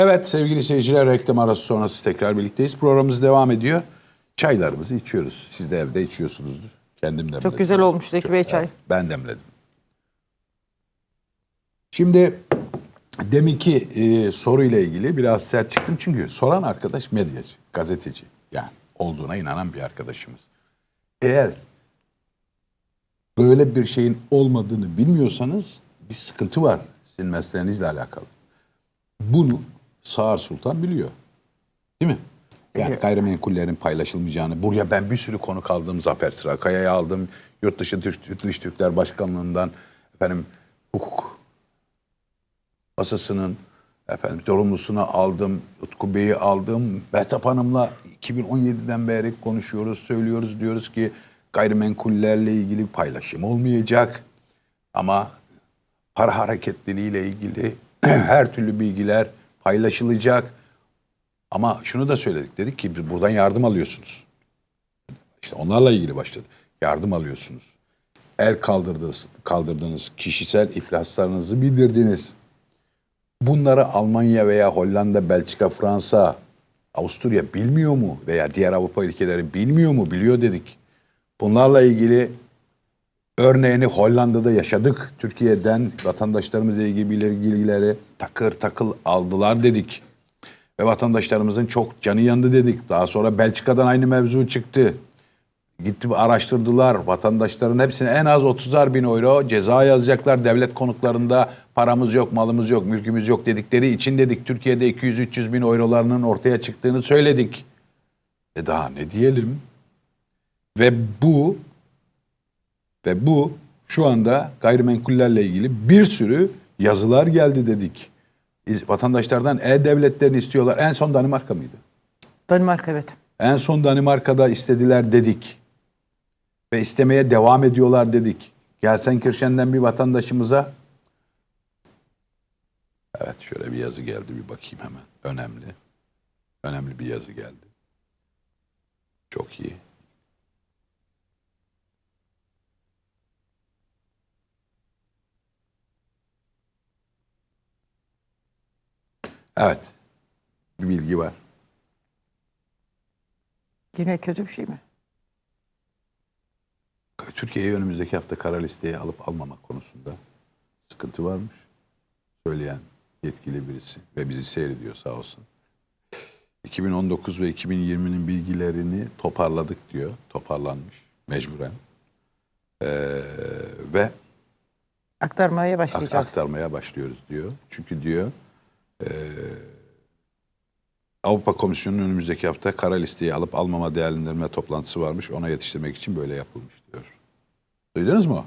Evet sevgili seyirciler reklam arası sonrası tekrar birlikteyiz. Programımız devam ediyor. Çaylarımızı içiyoruz. Siz de evde içiyorsunuzdur. Kendim demledim. Çok güzel olmuş Zeki Bey çay. ben demledim. Şimdi deminki e, soruyla ilgili biraz sert çıktım. Çünkü soran arkadaş medyacı, gazeteci. Yani olduğuna inanan bir arkadaşımız. Eğer böyle bir şeyin olmadığını bilmiyorsanız bir sıkıntı var sizin mesleğinizle alakalı. Bunu Sağır Sultan biliyor. Değil mi? Yani gayrimenkullerin paylaşılmayacağını. Buraya ben bir sürü konu aldım. Zafer Sırakaya'yı aldım. Yurt dışı Türk, Dış Türkler Başkanlığı'ndan efendim hukuk masasının efendim sorumlusunu aldım. Utku Bey'i aldım. Mehtap Hanım'la 2017'den beri konuşuyoruz, söylüyoruz. Diyoruz ki gayrimenkullerle ilgili paylaşım olmayacak. Ama para hareketliliğiyle ilgili her türlü bilgiler paylaşılacak. Ama şunu da söyledik. Dedik ki biz buradan yardım alıyorsunuz. İşte onlarla ilgili başladı. Yardım alıyorsunuz. El kaldırdınız, kaldırdınız. Kişisel iflaslarınızı bildirdiniz. Bunları Almanya veya Hollanda, Belçika, Fransa, Avusturya bilmiyor mu? Veya diğer Avrupa ülkeleri bilmiyor mu? Biliyor dedik. Bunlarla ilgili Örneğini Hollanda'da yaşadık. Türkiye'den vatandaşlarımızla ilgili bilgileri takır takıl aldılar dedik. Ve vatandaşlarımızın çok canı yandı dedik. Daha sonra Belçika'dan aynı mevzu çıktı. Gitti araştırdılar. Vatandaşların hepsine en az 30'ar bin euro ceza yazacaklar. Devlet konuklarında paramız yok, malımız yok, mülkümüz yok dedikleri için dedik. Türkiye'de 200-300 bin eurolarının ortaya çıktığını söyledik. E daha ne diyelim? Ve bu ve bu şu anda gayrimenkullerle ilgili bir sürü yazılar geldi dedik. Vatandaşlardan e-devletlerini istiyorlar. En son Danimarka mıydı? Danimarka evet. En son Danimarka'da istediler dedik. Ve istemeye devam ediyorlar dedik. Gelsenkirchen'den bir vatandaşımıza Evet şöyle bir yazı geldi bir bakayım hemen. Önemli. Önemli bir yazı geldi. Çok iyi. Evet. Bir bilgi var. Yine kötü bir şey mi? Türkiye'yi önümüzdeki hafta kara listeye alıp almamak konusunda sıkıntı varmış. Söyleyen yetkili birisi ve bizi seyrediyor sağ olsun. 2019 ve 2020'nin bilgilerini toparladık diyor. Toparlanmış mecburen. Ee, ve Aktarmaya ak- başlayacağız. aktarmaya başlıyoruz diyor. Çünkü diyor e, Avrupa Komisyonu'nun önümüzdeki hafta kara listeyi alıp almama değerlendirme toplantısı varmış. Ona yetiştirmek için böyle yapılmış diyor. Duydunuz mu?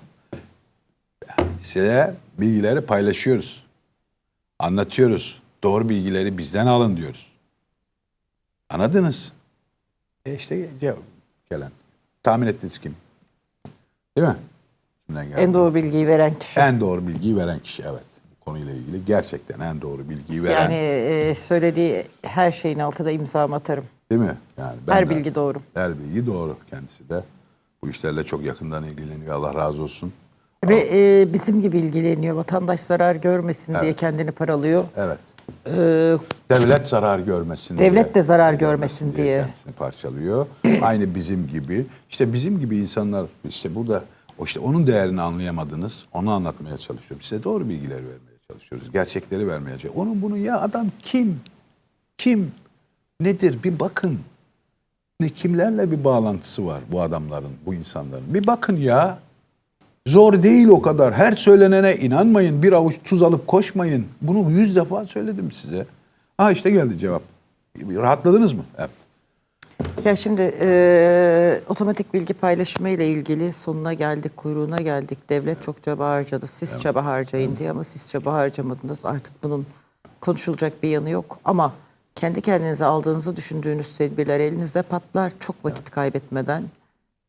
Size bilgileri paylaşıyoruz. Anlatıyoruz. Doğru bilgileri bizden alın diyoruz. Anladınız? E işte cevap gelen. Tahmin ettiniz kim? Değil mi? Kimden geldi? En doğru bilgiyi veren kişi. En doğru bilgiyi veren kişi evet. Konuyla ilgili gerçekten en doğru bilgiyi veren Yani e, söylediği her şeyin altına imzamı atarım. değil mi? Yani ben Her de- bilgi doğru. Her bilgi doğru kendisi de. Bu işlerle çok yakından ilgileniyor. Allah razı olsun. Ve e, bizim gibi ilgileniyor. Vatandaş zarar görmesin diye kendini paralıyor. Evet. Ee, Devlet zarar görmesin Devlet de zarar görmesin diye. kendisini parçalıyor. Aynı bizim gibi. İşte bizim gibi insanlar işte burada o işte onun değerini anlayamadınız. Onu anlatmaya çalışıyorum. Size doğru bilgileri vermeye çalışıyoruz. Gerçekleri vermeye çalışıyoruz. Onun bunu ya adam kim? Kim? Nedir? Bir bakın. Ne kimlerle bir bağlantısı var bu adamların, bu insanların? Bir bakın ya. Zor değil o kadar. Her söylenene inanmayın. Bir avuç tuz alıp koşmayın. Bunu yüz defa söyledim size. Ha işte geldi cevap. Rahatladınız mı? Evet. Ya şimdi e, otomatik bilgi paylaşımı ile ilgili sonuna geldik, kuyruğuna geldik. Devlet çok çaba harcadı. Siz çaba harcayın diye ama siz çaba harcamadınız. Artık bunun konuşulacak bir yanı yok. Ama kendi kendinize aldığınızı düşündüğünüz tedbirler elinizde patlar. Çok vakit kaybetmeden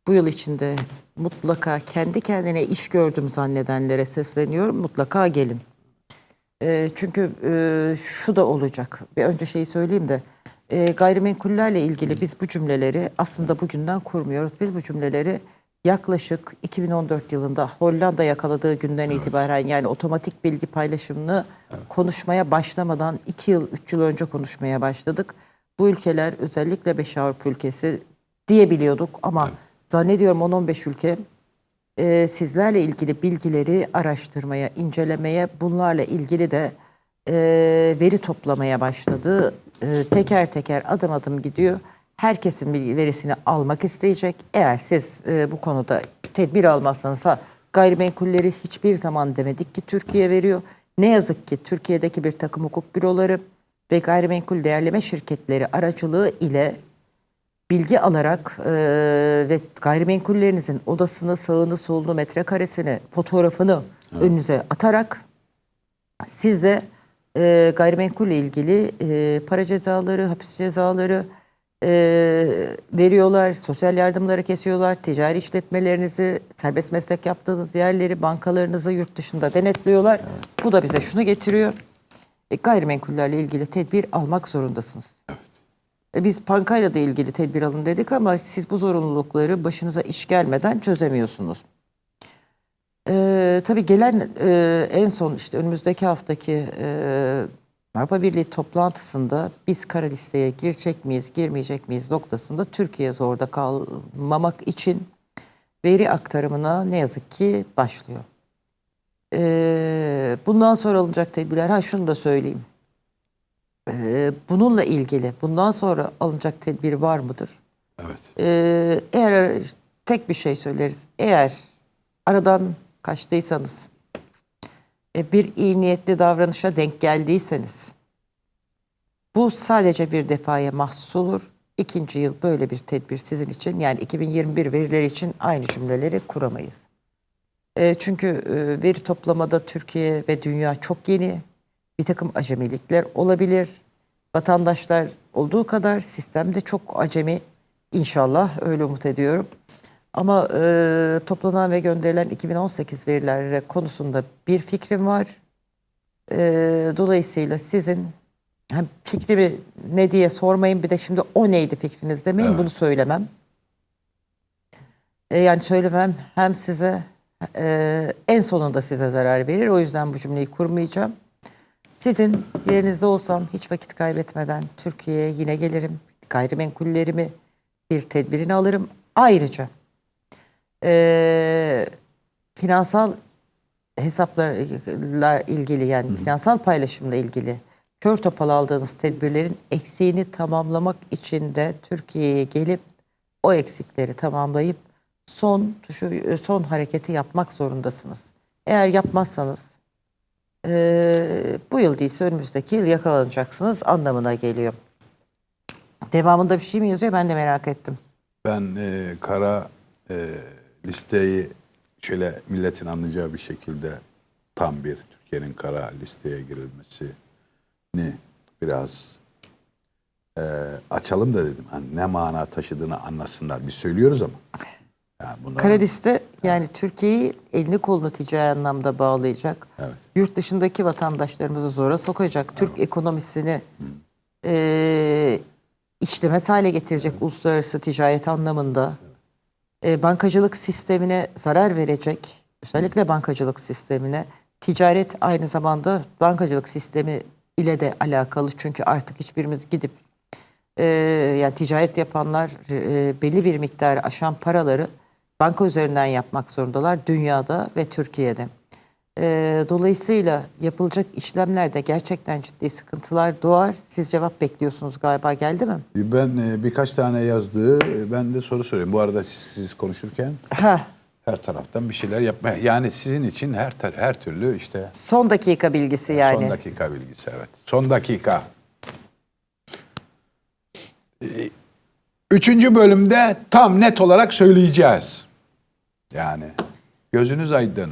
bu yıl içinde mutlaka kendi kendine iş gördüm zannedenlere sesleniyorum. Mutlaka gelin. E, çünkü e, şu da olacak. Bir önce şeyi söyleyeyim de e, gayrimenkullerle ilgili biz bu cümleleri aslında bugünden kurmuyoruz. Biz bu cümleleri yaklaşık 2014 yılında Hollanda yakaladığı günden itibaren yani otomatik bilgi paylaşımını konuşmaya başlamadan 2 yıl 3 yıl önce konuşmaya başladık. Bu ülkeler özellikle 5 Avrupa ülkesi diyebiliyorduk ama zannediyorum 10-15 ülke e, sizlerle ilgili bilgileri araştırmaya, incelemeye, bunlarla ilgili de e, veri toplamaya başladı. E, teker teker adım adım gidiyor. Herkesin bilgi verisini almak isteyecek. Eğer siz e, bu konuda tedbir almazsanız ha, gayrimenkulleri hiçbir zaman demedik ki Türkiye veriyor. Ne yazık ki Türkiye'deki bir takım hukuk büroları ve gayrimenkul değerleme şirketleri aracılığı ile bilgi alarak e, ve gayrimenkullerinizin odasını, sağını, solunu, metrekaresini, fotoğrafını önünüze atarak size e, gayrimenkulle ilgili e, para cezaları, hapis cezaları e, veriyorlar, sosyal yardımları kesiyorlar, ticari işletmelerinizi, serbest meslek yaptığınız yerleri, bankalarınızı yurt dışında denetliyorlar. Bu da bize şunu getiriyor. E, gayrimenkullerle ilgili tedbir almak zorundasınız. E, Biz bankayla da ilgili tedbir alın dedik ama siz bu zorunlulukları başınıza iş gelmeden çözemiyorsunuz. Ee, tabii gelen e, en son işte önümüzdeki haftaki e, Avrupa Birliği toplantısında biz kara listeye girecek miyiz, girmeyecek miyiz noktasında Türkiye zorda kalmamak için veri aktarımına ne yazık ki başlıyor. Ee, bundan sonra alınacak tedbirler, ha şunu da söyleyeyim. Ee, bununla ilgili bundan sonra alınacak tedbir var mıdır? Evet. Ee, eğer tek bir şey söyleriz. Eğer aradan kaçtıysanız, e, bir iyi niyetli davranışa denk geldiyseniz, bu sadece bir defaya mahsus olur. İkinci yıl böyle bir tedbir sizin için yani 2021 verileri için aynı cümleleri kuramayız. E, çünkü e, veri toplamada Türkiye ve dünya çok yeni. Bir takım acemilikler olabilir. Vatandaşlar olduğu kadar sistem de çok acemi. İnşallah öyle umut ediyorum. Ama e, toplanan ve gönderilen 2018 verileri konusunda bir fikrim var. E, dolayısıyla sizin hem fikrimi ne diye sormayın bir de şimdi o neydi fikriniz demeyin bunu söylemem. E, yani söylemem hem size e, en sonunda size zarar verir. O yüzden bu cümleyi kurmayacağım. Sizin yerinizde olsam hiç vakit kaybetmeden Türkiye'ye yine gelirim. Gayrimenkullerimi bir tedbirini alırım. Ayrıca e, finansal hesaplarla ilgili yani finansal paylaşımla ilgili kör topal aldığınız tedbirlerin eksiğini tamamlamak için de Türkiye'ye gelip o eksikleri tamamlayıp son tuşu son hareketi yapmak zorundasınız. Eğer yapmazsanız e, bu yıl değilse önümüzdeki yıl yakalanacaksınız anlamına geliyor. Devamında bir şey mi yazıyor ben de merak ettim. Ben e, kara e, listeyi şöyle milletin anlayacağı bir şekilde tam bir Türkiye'nin kara listeye girilmesini biraz e, açalım da dedim. Hani ne mana taşıdığını anlasınlar. Biz söylüyoruz ama. Yani bunların- Kara liste yani Türkiye'yi elini kolunu ticari anlamda bağlayacak. Evet. Yurt dışındaki vatandaşlarımızı zora sokacak. Türk ekonomisini eee işlemez hale getirecek uluslararası ticaret anlamında. E, bankacılık sistemine zarar verecek. Özellikle bankacılık sistemine. Ticaret aynı zamanda bankacılık sistemi ile de alakalı. Çünkü artık hiçbirimiz gidip e, yani ticaret yapanlar e, belli bir miktar aşan paraları banka üzerinden yapmak zorundalar dünyada ve Türkiye'de. E, dolayısıyla yapılacak işlemlerde gerçekten ciddi sıkıntılar doğar. Siz cevap bekliyorsunuz galiba geldi mi? Ben e, birkaç tane yazdığı, e, ben de soru soruyorum. Bu arada siz, siz konuşurken Ha, her taraftan bir şeyler yapmaya. Yani sizin için her tar- her türlü işte son dakika bilgisi yani. son dakika bilgisi evet. Son dakika. Üçüncü bölümde tam net olarak söyleyeceğiz. Yani gözünüz aydın.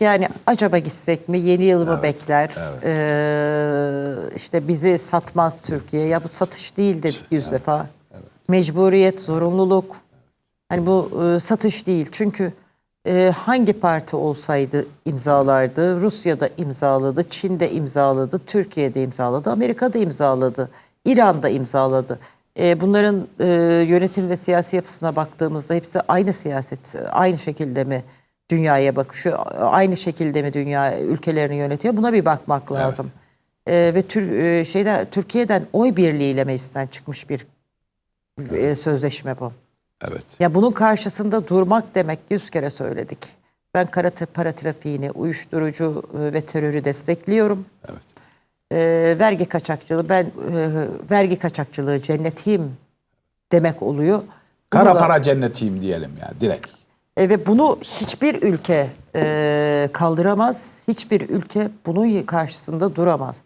Yani acaba gitsek mi? Yeni yılı mı bekler? Ee, işte bizi satmaz Türkiye. Ya bu satış değil dedik yüz defa. Mecburiyet, zorunluluk. Hani bu e, satış değil. Çünkü e, hangi parti olsaydı imzalardı. Rusya'da imzaladı, Çin'de imzaladı, Türkiye'de imzaladı, Amerika'da imzaladı, İran'da imzaladı. E, bunların e, yönetim ve siyasi yapısına baktığımızda hepsi aynı siyaset, aynı şekilde mi dünyaya bakışıyor, aynı şekilde mi dünya ülkelerini yönetiyor? Buna bir bakmak lazım. E, ve tür, e, şeyde Türkiye'den oy birliğiyle meclisten çıkmış bir e, sözleşme bu. Evet. Ya bunun karşısında durmak demek yüz kere söyledik. Ben kara para trafiğini, uyuşturucu e, ve terörü destekliyorum. Evet. E, vergi kaçakçılığı, ben e, vergi kaçakçılığı cennetiyim demek oluyor. Bunu Kara da- para cennetiyim diyelim yani direkt. E, ve bunu hiçbir ülke e, kaldıramaz. Hiçbir ülke bunun karşısında duramaz.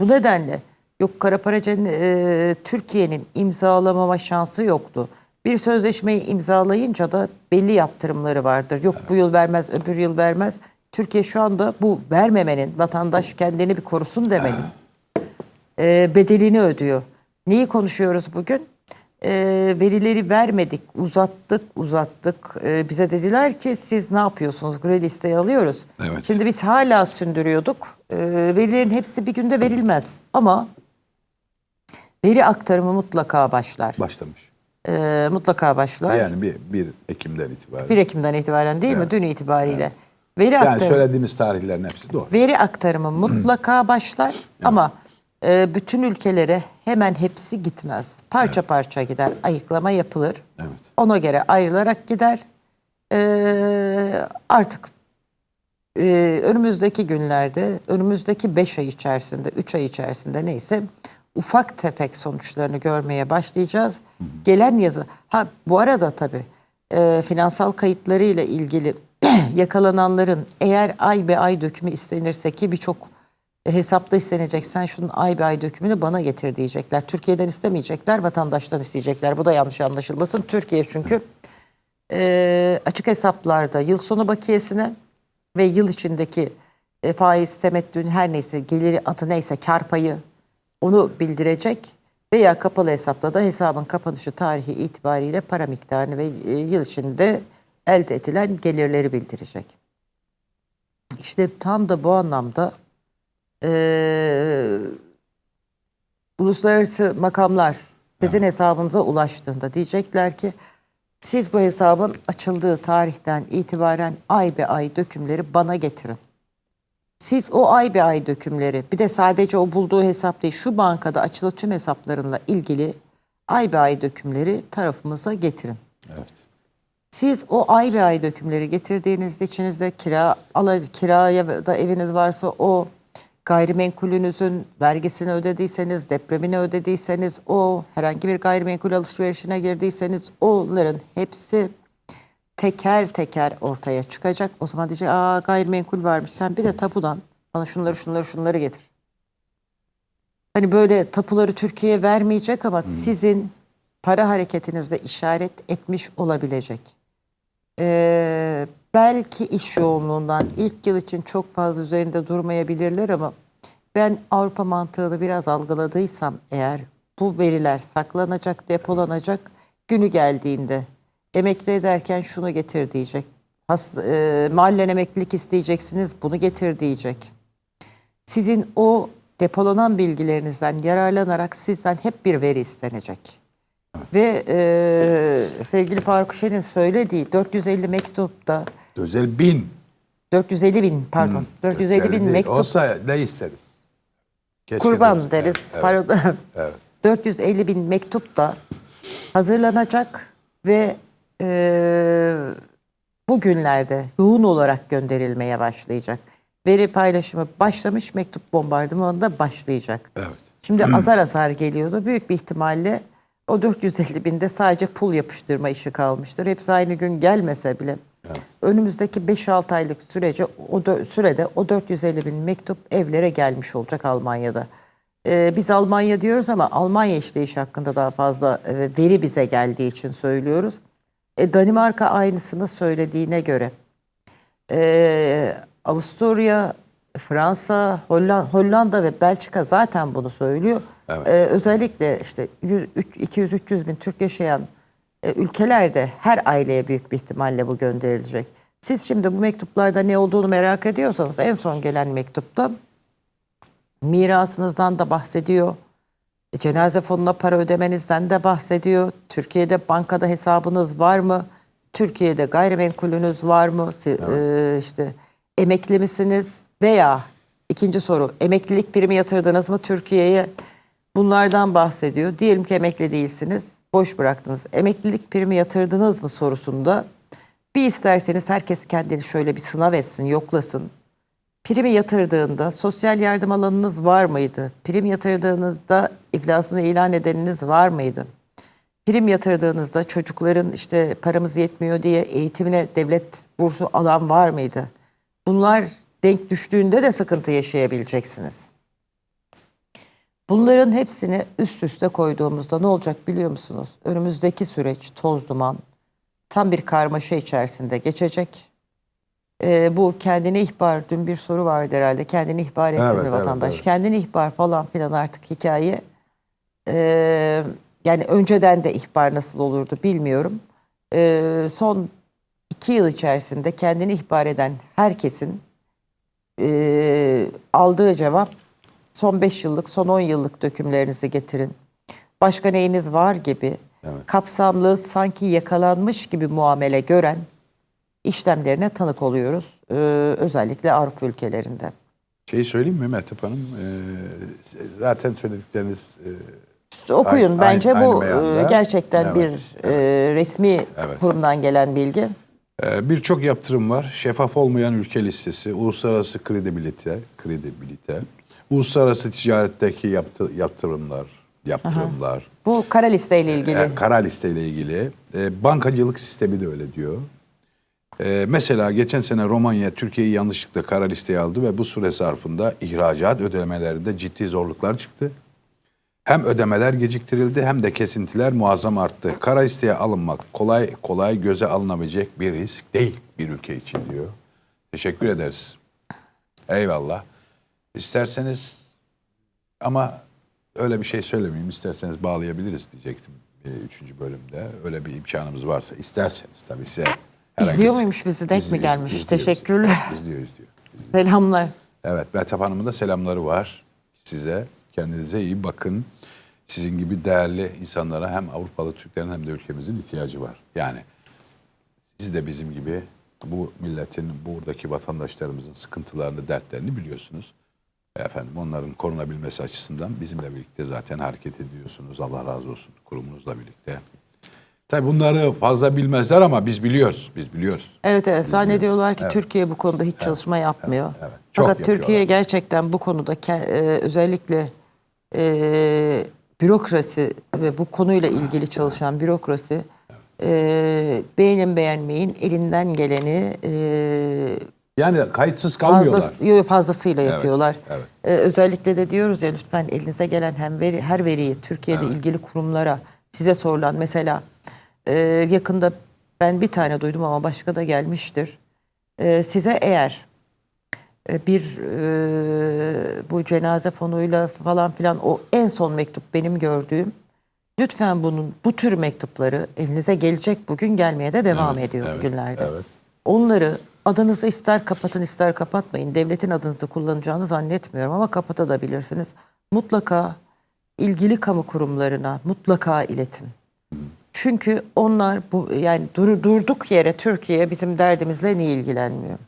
Bu nedenle yok kara para e, Türkiye'nin imzalamama şansı yoktu. Bir sözleşmeyi imzalayınca da belli yaptırımları vardır. Yok bu yıl vermez, öbür yıl vermez. Türkiye şu anda bu vermemenin, vatandaş kendini bir korusun demenin e, bedelini ödüyor. Neyi konuşuyoruz bugün? E, verileri vermedik, uzattık, uzattık. E, bize dediler ki siz ne yapıyorsunuz? Gri listeyi alıyoruz. Evet. Şimdi biz hala sündürüyorduk. E, verilerin hepsi bir günde verilmez. Ama veri aktarımı mutlaka başlar. Başlamış. E, mutlaka başlar. Yani bir, bir Ekim'den itibaren. 1 Ekim'den itibaren değil mi? Evet. Dün itibariyle. Veri yani aktarımı. söylediğimiz tarihlerin hepsi doğru. Veri aktarımı mutlaka başlar ama e, bütün ülkelere hemen hepsi gitmez. Parça parça gider, ayıklama yapılır. Evet. Ona göre ayrılarak gider. E, artık e, önümüzdeki günlerde, önümüzdeki 5 ay içerisinde, 3 ay içerisinde neyse ufak tefek sonuçlarını görmeye başlayacağız. Gelen yazı, ha bu arada tabii e, finansal kayıtları ile ilgili yakalananların eğer ay be ay dökümü istenirse ki birçok hesapta istenecek sen şunun ay be ay dökümünü bana getir diyecekler. Türkiye'den istemeyecekler, vatandaştan isteyecekler. Bu da yanlış anlaşılmasın. Türkiye çünkü e, açık hesaplarda yıl sonu bakiyesine ve yıl içindeki e, faiz, temettün her neyse geliri adı neyse kar payı onu bildirecek veya kapalı hesapla da hesabın kapanışı tarihi itibariyle para miktarını ve e, yıl içinde elde edilen gelirleri bildirecek. İşte tam da bu anlamda e, uluslararası makamlar sizin hesabınıza ulaştığında diyecekler ki siz bu hesabın açıldığı tarihten itibaren ay be ay dökümleri bana getirin. Siz o ay be ay dökümleri bir de sadece o bulduğu hesap değil şu bankada açılı tüm hesaplarınla ilgili ay be ay dökümleri tarafımıza getirin. Evet. Siz o ay be ay dökümleri getirdiğinizde içinizde kira ala, kiraya da eviniz varsa o gayrimenkulünüzün vergisini ödediyseniz, depremini ödediyseniz, o herhangi bir gayrimenkul alışverişine girdiyseniz onların hepsi teker teker ortaya çıkacak. O zaman diyecek aa gayrimenkul varmış sen bir de tapudan bana şunları şunları şunları getir. Hani böyle tapuları Türkiye vermeyecek ama sizin para hareketinizde işaret etmiş olabilecek. Ee, belki iş yoğunluğundan ilk yıl için çok fazla üzerinde durmayabilirler ama ben Avrupa mantığını biraz algıladıysam eğer bu veriler saklanacak, depolanacak günü geldiğinde emekli ederken şunu getir diyecek. Has, e, mahallen emeklilik isteyeceksiniz bunu getir diyecek. Sizin o depolanan bilgilerinizden yararlanarak sizden hep bir veri istenecek. Ve e, sevgili Faruk Şen'in söylediği 450 mektupta Özel bin. 450 bin pardon 450 bin Değil. mektup Olsa ne isteriz? Keşke kurban deriz. deriz. Evet, Pardon. evet. 450 bin mektup da hazırlanacak ve e, bugünlerde yoğun olarak gönderilmeye başlayacak. Veri paylaşımı başlamış, mektup bombardımanı da başlayacak. Evet. Şimdi azar azar geliyordu. Büyük bir ihtimalle o 450 binde sadece pul yapıştırma işi kalmıştır. Hepsi aynı gün gelmese bile. Önümüzdeki 5-6 aylık sürece o dö- sürede o 450 bin mektup evlere gelmiş olacak Almanya'da. Ee, biz Almanya diyoruz ama Almanya işleyiş hakkında daha fazla e, veri bize geldiği için söylüyoruz. E, Danimarka aynısını söylediğine göre ee, Avusturya, Fransa, Hollanda, Hollanda ve Belçika zaten bunu söylüyor. Evet. Ee, özellikle işte 200-300 bin Türk yaşayan e, ülkelerde her aileye büyük bir ihtimalle bu gönderilecek. Siz şimdi bu mektuplarda ne olduğunu merak ediyorsanız en son gelen mektupta mirasınızdan da bahsediyor. E, Cenaze fonuna para ödemenizden de bahsediyor. Türkiye'de bankada hesabınız var mı? Türkiye'de gayrimenkulünüz var mı? Si- e, işte emekli misiniz? Veya ikinci soru emeklilik primi yatırdınız mı Türkiye'ye? Bunlardan bahsediyor. Diyelim ki emekli değilsiniz. Boş bıraktınız. Emeklilik primi yatırdınız mı sorusunda bir isterseniz herkes kendini şöyle bir sınav etsin, yoklasın. Primi yatırdığında sosyal yardım alanınız var mıydı? Prim yatırdığınızda iflasını ilan edeniniz var mıydı? Prim yatırdığınızda çocukların işte paramız yetmiyor diye eğitimine devlet bursu alan var mıydı? Bunlar denk düştüğünde de sıkıntı yaşayabileceksiniz. Bunların hepsini üst üste koyduğumuzda ne olacak biliyor musunuz? Önümüzdeki süreç toz duman, tam bir karmaşa içerisinde geçecek. Ee, bu kendini ihbar, dün bir soru vardı herhalde. Kendini ihbar etsin Evet, mi evet, vatandaş? evet. Kendini ihbar falan filan artık hikaye. Ee, yani önceden de ihbar nasıl olurdu bilmiyorum. Ee, son iki yıl içerisinde kendini ihbar eden herkesin e, aldığı cevap son 5 yıllık, son 10 yıllık dökümlerinizi getirin. Başka neyiniz var gibi kapsamlı sanki yakalanmış gibi muamele gören işlemlerine tanık oluyoruz. Ee, özellikle Avrupa ülkelerinde. Şeyi söyleyeyim mi Mehtap Hanım? Ee, zaten söyledikleriniz e, Okuyun. Aynı- Bence aynı bu meyanda. e, gerçekten Evet, bir e, resmi Evet. kurumdan gelen bilgi. Ee, Birçok yaptırım var. Şeffaf olmayan ülke listesi, uluslararası kredibilite, kredibilite, uluslararası ticaretteki yaptı, yaptırımlar, yaptırımlar, Bu kara listeyle ilgili. e, kara listeyle ilgili. E, bankacılık sistemi de öyle diyor. E, mesela geçen sene Romanya Türkiye'yi yanlışlıkla kara listeye aldı ve bu süre zarfında ihracat ödemelerinde ciddi zorluklar çıktı. Hem ödemeler geciktirildi hem de kesintiler muazzam arttı. Kara listeye alınmak kolay kolay göze alınabilecek bir risk değil bir ülke için diyor. Teşekkür ederiz. Eyvallah. İsterseniz ama öyle bir şey söylemeyeyim. İsterseniz bağlayabiliriz diyecektim e, üçüncü bölümde. Öyle bir imkanımız varsa. isterseniz tabii size. İzliyor muymuş bizi? Denk mi gelmiş? izliyor, Teşekkürler. İzliyor, izliyor. Selamlar. Evet, Mehtap Hanım'ın da selamları var size. Kendinize iyi bakın. Sizin gibi değerli insanlara hem Avrupalı Türklerin hem de ülkemizin ihtiyacı var. Yani siz de bizim gibi bu milletin, buradaki vatandaşlarımızın sıkıntılarını, dertlerini biliyorsunuz. Efendim onların korunabilmesi açısından bizimle birlikte zaten hareket ediyorsunuz. Allah razı olsun kurumunuzla birlikte. Tabii bunları fazla bilmezler ama biz biliyoruz, biz biliyoruz. Evet evet zannediyorlar ki Evet. Türkiye bu konuda hiç çalışma yapmıyor. evet, evet. Çok Fakat yapıyorlar. Türkiye gerçekten bu konuda e, özellikle e, bürokrasi ve bu konuyla ilgili çalışan bürokrasi e, beğenin beğenmeyin elinden geleni e, Yani kayıtsız kalmıyorlar. fazlası, yo, fazlasıyla Evet, yapıyorlar. evet. E, özellikle de diyoruz ya lütfen elinize gelen hem veri, her veriyi Türkiye'de ilgili kurumlara size sorulan mesela e, yakında ben bir tane duydum ama başka da gelmiştir. E, size eğer e, bir e, bu cenaze fonuyla falan filan o en son mektup benim gördüğüm. Lütfen bunun bu tür mektupları elinize gelecek bugün gelmeye de devam Evet, ediyor evet, günlerde. evet. Onları adınızı ister kapatın ister kapatmayın. Devletin adınızı kullanacağını zannetmiyorum ama kapatabilirsiniz. Mutlaka ilgili kamu kurumlarına mutlaka iletin. Çünkü onlar bu yani dur- durduk yere Türkiye bizim derdimizle niye ilgilenmiyor?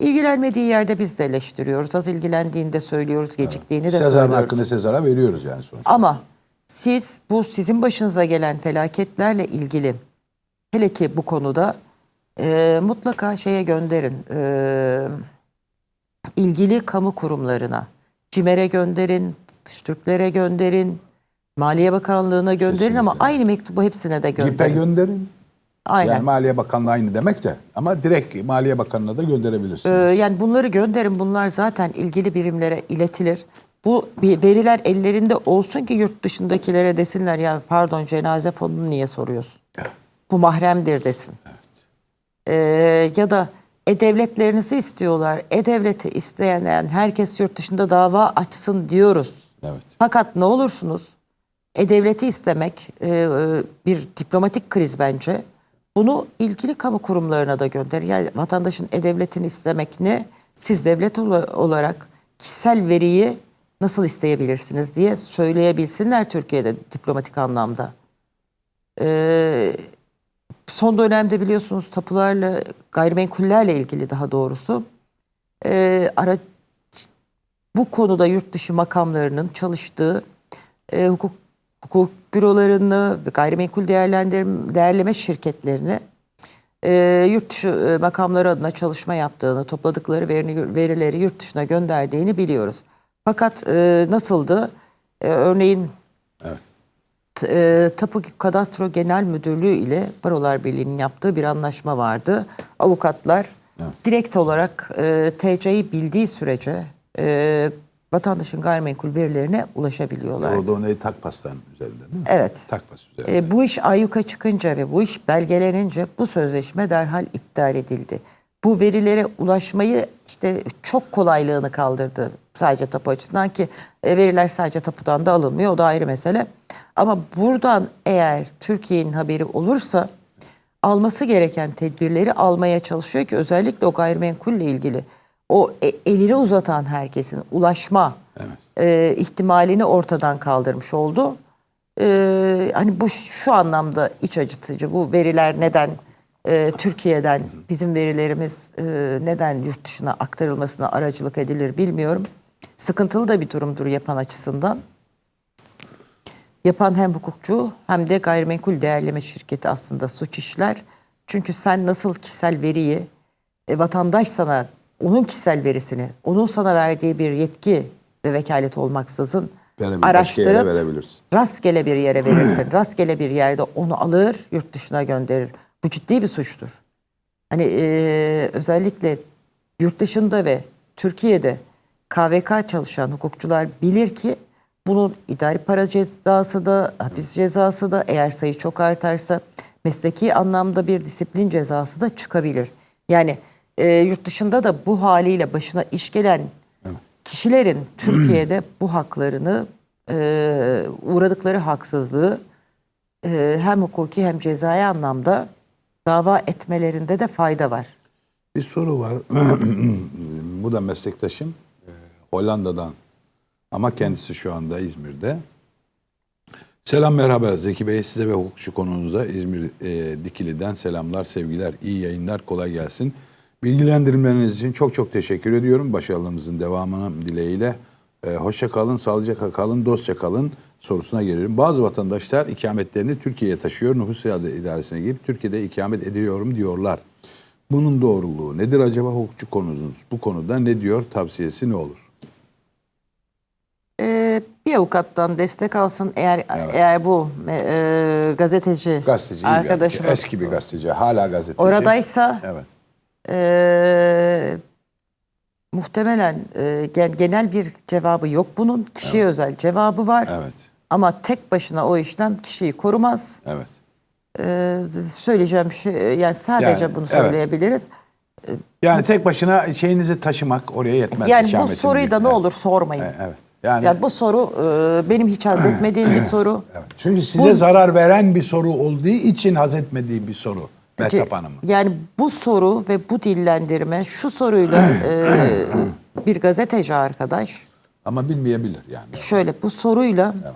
İlgilenmediği yerde biz de eleştiriyoruz. Az ilgilendiğinde söylüyoruz, geciktiğini de Sezar'ın söylüyoruz. hakkını Sezar'a veriyoruz yani sonuçta. Ama siz bu sizin başınıza gelen felaketlerle ilgili hele ki bu konuda e, mutlaka şeye gönderin. E, ilgili kamu kurumlarına. CİMER'e gönderin, Türklere gönderin, Maliye Bakanlığı'na gönderin ama Kesinlikle. aynı mektubu hepsine de GİP'e gönderin. gönderin. Aynen. Yani Maliye Bakanlığı aynı demek de ama direkt Maliye Bakanlığı'na da gönderebilirsiniz. Ee, yani bunları gönderin. Bunlar zaten ilgili birimlere iletilir. Bu veriler ellerinde olsun ki yurt dışındakilere desinler ya pardon cenaze fonunu niye soruyorsun? Bu mahremdir desin. Ee, ya da e-devletlerinizi istiyorlar. E-devleti isteyen herkes yurt dışında dava açsın diyoruz. evet. Fakat ne olursunuz e-devleti istemek e, e, bir diplomatik kriz bence. Bunu ilgili kamu kurumlarına da gönderin. Yani vatandaşın e-devletini istemek ne? Siz devlet ola- olarak kişisel veriyi nasıl isteyebilirsiniz diye söyleyebilsinler Türkiye'de diplomatik anlamda. Ee, son dönemde biliyorsunuz tapularla, gayrimenkullerle ilgili daha doğrusu e, ara, bu konuda yurt dışı makamlarının çalıştığı e, hukuk hukuk bürolarını gayrimenkul değerlendirme, değerleme şirketlerini e, yurt dışı e, makamları adına çalışma yaptığını, topladıkları verini, verileri yurt dışına gönderdiğini biliyoruz. Fakat e, nasıldı? E, örneğin t- e, Tapu Kadastro Genel Müdürlüğü ile Barolar Birliği'nin yaptığı bir anlaşma vardı. Avukatlar direkt olarak e, TC'yi bildiği sürece e, vatandaşın gayrimenkul verilerine ulaşabiliyorlar. Orada o ne takpastan üzerinde değil mi? Evet. Takpas üzerinde. E, bu iş ayyuka çıkınca ve bu iş belgelenince bu sözleşme derhal iptal edildi. Bu verilere ulaşmayı işte çok kolaylığını kaldırdı sadece tapu açısından ki e, veriler sadece tapudan da alınmıyor o da ayrı mesele. Ama buradan eğer Türkiye'nin haberi olursa alması gereken tedbirleri almaya çalışıyor ki özellikle o gayrimenkulle ilgili o e- elini uzatan herkesin ulaşma e, ihtimalini ortadan kaldırmış oldu. Ee, hani bu şu anlamda iç acıtıcı. Bu veriler neden e, Türkiye'den bizim verilerimiz e, neden yurt dışına aktarılmasına aracılık edilir bilmiyorum. Sıkıntılı da bir durumdur yapan açısından. Yapan hem hukukçu hem de gayrimenkul değerleme şirketi aslında suç işler. Çünkü sen nasıl kişisel veriyi e, vatandaş sana onun kişisel verisini, onun sana verdiği bir yetki ve vekalet olmaksızın Yani araştırıp rastgele bir yere verirsin. rastgele bir yerde onu alır, yurt dışına gönderir. Bu ciddi bir suçtur. Hani e, özellikle yurt dışında ve Türkiye'de KVK çalışan hukukçular bilir ki bunun idari para cezası da, hapis cezası da eğer sayı çok artarsa mesleki anlamda bir disiplin cezası da çıkabilir. Yani e, yurt dışında da bu haliyle başına iş gelen kişilerin Türkiye'de bu haklarını e, uğradıkları haksızlığı e, hem hukuki hem cezai anlamda dava etmelerinde de fayda var. Bir soru var. Bu da meslektaşım. Ee, Hollanda'dan. Ama kendisi şu anda İzmir'de. Selam merhaba Zeki Bey size ve hukukçu konunuza İzmir e, Dikili'den selamlar sevgiler iyi yayınlar kolay gelsin. Bilgilendirmeleriniz için çok çok teşekkür ediyorum. Başarılarınızın devamını dileğiyle. E, hoşça kalın, sağlıcakla kalın, dostça kalın sorusuna gelirim. Bazı vatandaşlar ikametlerini Türkiye'ye taşıyor. Nüfus idaresine girip Türkiye'de ikamet ediyorum diyorlar. Bunun doğruluğu nedir acaba hukukçu konunuz? Bu konuda ne diyor? Tavsiyesi ne olur? E, bir avukattan destek alsın eğer eğer bu e, gazeteci, Gazeteci bir arkadaşımız erkek. Eski bir gazeteci. Hala gazeteci. oradaysa Evet. e, muhtemelen e, gen- genel bir cevabı yok bunun. Kişiye özel cevabı var. Evet. Ama tek başına o işlem kişiyi korumaz. Evet. Ee, söyleyeceğim şey yani sadece Yani, bunu evet. söyleyebiliriz. Yani tek başına şeyinizi taşımak oraya yetmez. Yani bu ikametini soruyu da ne olur sormayın. Evet, Evet. Yani, Yani, bu soru e, benim hiç haz etmediğim bir soru. evet. Çünkü size zarar veren bir soru olduğu için haz etmediği bir soru. Mehtap Hanım'ın. Yani bu soru ve bu dillendirme şu soruyla e, bir gazeteci arkadaş Ama bilmeyebilir yani. şöyle bu soruyla Evet.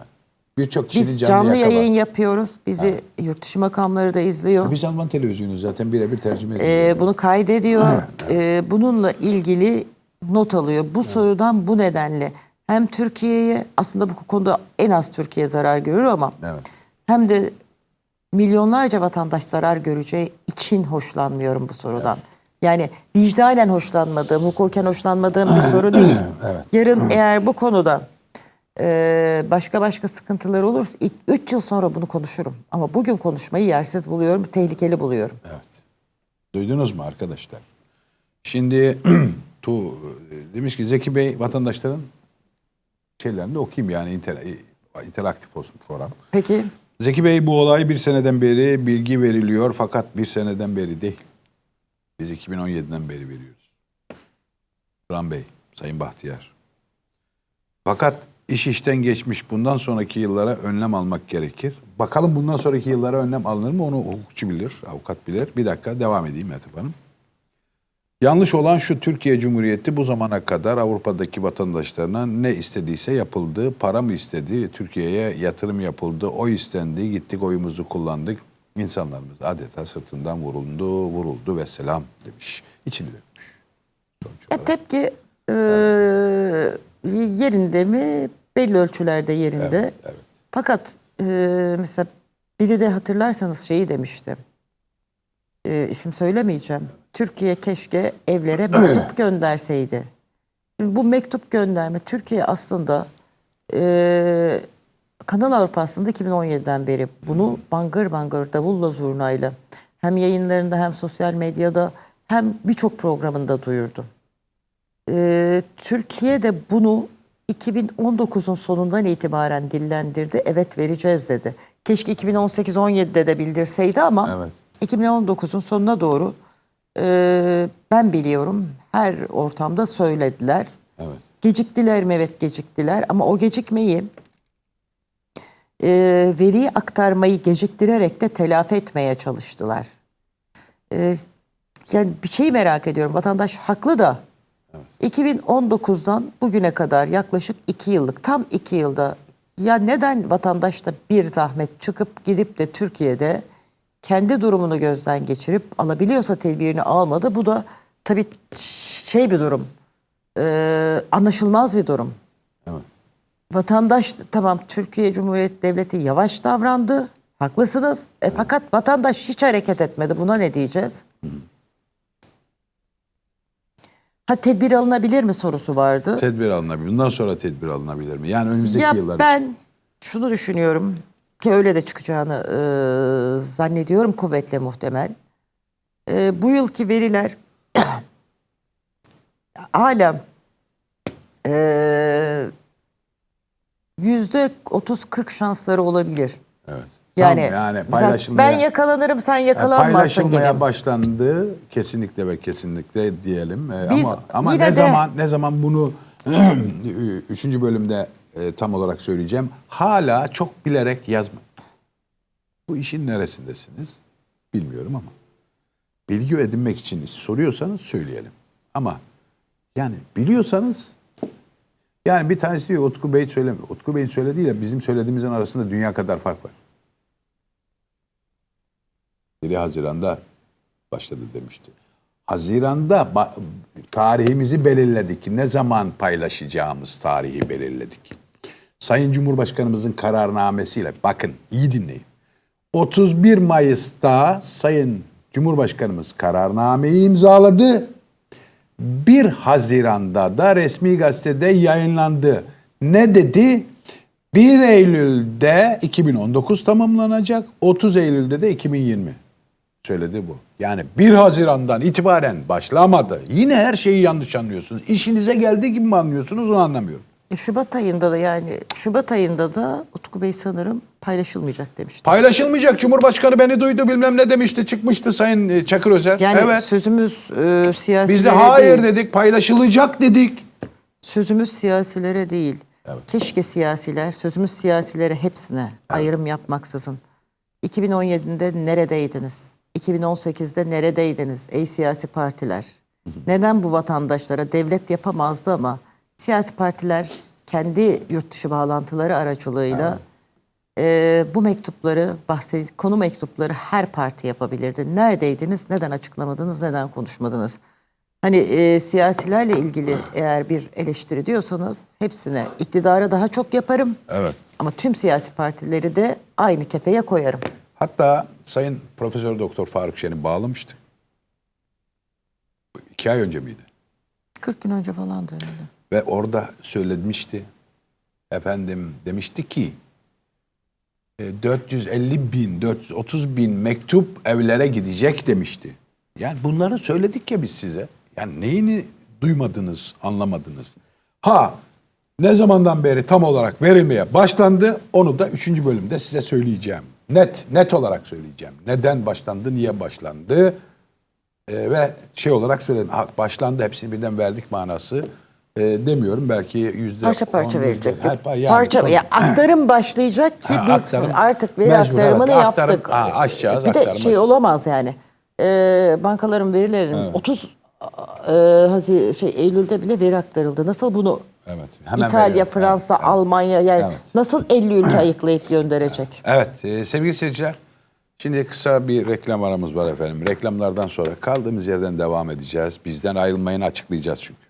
Birçok kişinin biz canlı, canlı yayın yapıyoruz. Bizi yurt dışı makamları da izliyor. Biz Alman televizyonu zaten birebir tercüme ediyoruz. Ee, bunu kaydediyor. Ee, bununla ilgili not alıyor. Bu sorudan bu nedenle hem Türkiye'ye aslında bu konuda en az Türkiye zarar görür ama Evet. hem de milyonlarca vatandaş zarar göreceği için hoşlanmıyorum bu sorudan. Yani vicdanen hoşlanmadığım, hukuken hoşlanmadığım bir soru değil. Yarın eğer bu konuda e, başka başka sıkıntılar olursa 3 yıl sonra bunu konuşurum. Ama bugün konuşmayı yersiz buluyorum, tehlikeli buluyorum. Duydunuz mu arkadaşlar? Şimdi tu demiş ki Zeki Bey vatandaşların şeylerini de okuyayım yani inter, interaktif olsun program. Peki Zeki Bey bu olay bir seneden beri bilgi veriliyor fakat bir seneden beri değil. Biz 2017'den beri veriyoruz. Turan Bey, Sayın Bahtiyar. Fakat iş işten geçmiş bundan sonraki yıllara önlem almak gerekir. Bakalım bundan sonraki yıllara önlem alınır mı onu hukukçu bilir, avukat bilir. Bir dakika devam edeyim Mehtap Hanım. Yanlış olan şu Türkiye Cumhuriyeti bu zamana kadar Avrupa'daki vatandaşlarına ne istediyse yapıldı. Para mı istedi? Türkiye'ye yatırım yapıldı. O istendi. Gittik oyumuzu kullandık. İnsanlarımız adeta sırtından vuruldu, vuruldu ve selam demiş. İçini dökmüş. Sonuç E, tepki e, yerinde mi? Belli ölçülerde yerinde. Evet, evet. Fakat e, mesela biri de hatırlarsanız şeyi demişti. E, isim söylemeyeceğim. Türkiye keşke evlere mektup gönderseydi. Şimdi bu mektup gönderme Türkiye aslında e, Kanal Avrupa aslında 2017'den beri bunu bangır bangır davulla zurnayla hem yayınlarında hem sosyal medyada hem birçok programında duyurdu. Ee, Türkiye de bunu 2019'un sonundan itibaren dillendirdi. Evet vereceğiz dedi. Keşke 2018-17'de de bildirseydi ama Evet. 2019'un sonuna doğru e, ben biliyorum her ortamda söylediler. Evet. Geciktiler mi? Evet geciktiler ama o gecikmeyi e, veriyi aktarmayı geciktirerek de telafi etmeye çalıştılar. E, yani bir şey merak ediyorum. Vatandaş haklı da 2019'dan bugüne kadar yaklaşık iki yıllık tam iki yılda ya neden vatandaş da bir zahmet çıkıp gidip de Türkiye'de kendi durumunu gözden geçirip alabiliyorsa tedbirini almadı. Bu da tabii şey bir durum. e, anlaşılmaz bir durum. Evet. Vatandaş tamam Türkiye Cumhuriyeti Devleti yavaş davrandı. Haklısınız. E, fakat vatandaş hiç hareket etmedi. Buna ne diyeceğiz? Ha tedbir alınabilir mi sorusu vardı. Tedbir alınabilir. Bundan sonra tedbir alınabilir mi? Yani önümüzdeki ya yıllar ben için. şunu düşünüyorum ki öyle de çıkacağını e, zannediyorum kuvvetle muhtemel. E, bu yılki veriler hala e, yüzde 30-40 şansları olabilir. Evet. Yani, Tam yani paylaşılmaya, ben yakalanırım sen yakalanmazsın paylaşılmaya gibi. başlandı kesinlikle ve kesinlikle diyelim. Ee, Biz ama ama ne de- zaman ne zaman bunu üçüncü bölümde e, tam olarak söyleyeceğim. Hala çok bilerek yazma. Bu işin neresindesiniz? Bilmiyorum ama bilgi edinmek için soruyorsanız söyleyelim. Ama yani biliyorsanız yani bir tanesi diyor Utku Bey söylemiyor. Utku Bey'in söylediğiyle bizim söylediğimizin arasında dünya kadar fark var. 1 Haziran'da başladı demişti. Haziran'da tarihimizi belirledik. Ne zaman paylaşacağımız tarihi belirledik. Sayın Cumhurbaşkanımızın kararnamesiyle bakın iyi dinleyin. 31 Mayıs'ta Sayın Cumhurbaşkanımız kararnameyi imzaladı. 1 Haziran'da da resmi gazetede yayınlandı. Ne dedi? 1 Eylül'de 2019 tamamlanacak, 30 Eylül'de de 2020 söyledi bu. Yani 1 Haziran'dan itibaren başlamadı. Yine her şeyi yanlış anlıyorsunuz. İşinize geldiği gibi mi anlıyorsunuz onu anlamıyorum. E, Şubat ayında da yani Şubat ayında da Utku Bey sanırım paylaşılmayacak demişti. Paylaşılmayacak. Cumhurbaşkanı beni duydu bilmem ne demişti. Çıkmıştı Sayın e, Çakır Özer. Yani evet. sözümüz e, siyasilere Biz de hayır değil. dedik. Paylaşılacak dedik. Sözümüz siyasilere değil. Keşke siyasiler, sözümüz siyasilere hepsine ayrım yapmaksızın. 2017'de neredeydiniz? 2018'de neredeydiniz ey siyasi partiler? Neden bu vatandaşlara devlet yapamazdı ama siyasi partiler kendi yurt dışı bağlantıları aracılığıyla e, bu mektupları, bahset, konu mektupları her parti yapabilirdi. Neredeydiniz? Neden açıklamadınız? Neden konuşmadınız? Hani e, siyasilerle ilgili eğer bir eleştiri diyorsanız hepsine iktidara daha çok yaparım. Evet. Ama tüm siyasi partileri de aynı kefeye koyarım. Hatta Sayın Profesör Doktor Faruk Şen'i bağlamıştık. İki ay önce miydi? 40 gün önce falan öyle. Ve orada söylemişti. Efendim demişti ki e, 450 bin, 430 bin mektup evlere gidecek demişti. Yani bunları söyledik ya biz size. Yani neyini duymadınız, anlamadınız. Ha ne zamandan beri tam olarak verilmeye başlandı onu da üçüncü bölümde size söyleyeceğim. Net, net olarak söyleyeceğim. Neden başlandı, niye başlandı e, ve şey olarak söyledim. Ha, başlandı hepsini birden verdik manası e, demiyorum. Belki yüzde Parça parça on, verecek. yüzde- Ha, yani parça son- ya aktarım başlayacak ki Ha, biz aktarım. artık veri Mecbur, aktarımını evet. Aktarım, yaptık. ha, açacağız, bir de aktarım şey açacağız. olamaz yani. Ee, bankaların verilerinin 30 e, Hazi şey Eylül'de bile veri aktarıldı. Nasıl bunu Evet, hemen İtalya, verelim. Fransa, Evet, evet. Almanya yani Evet. nasıl 50 ülke ayıklayıp gönderecek? Evet e, sevgili seyirciler. Şimdi kısa bir reklam aramız var efendim. Reklamlardan sonra kaldığımız yerden devam edeceğiz. Bizden ayrılmayın açıklayacağız çünkü.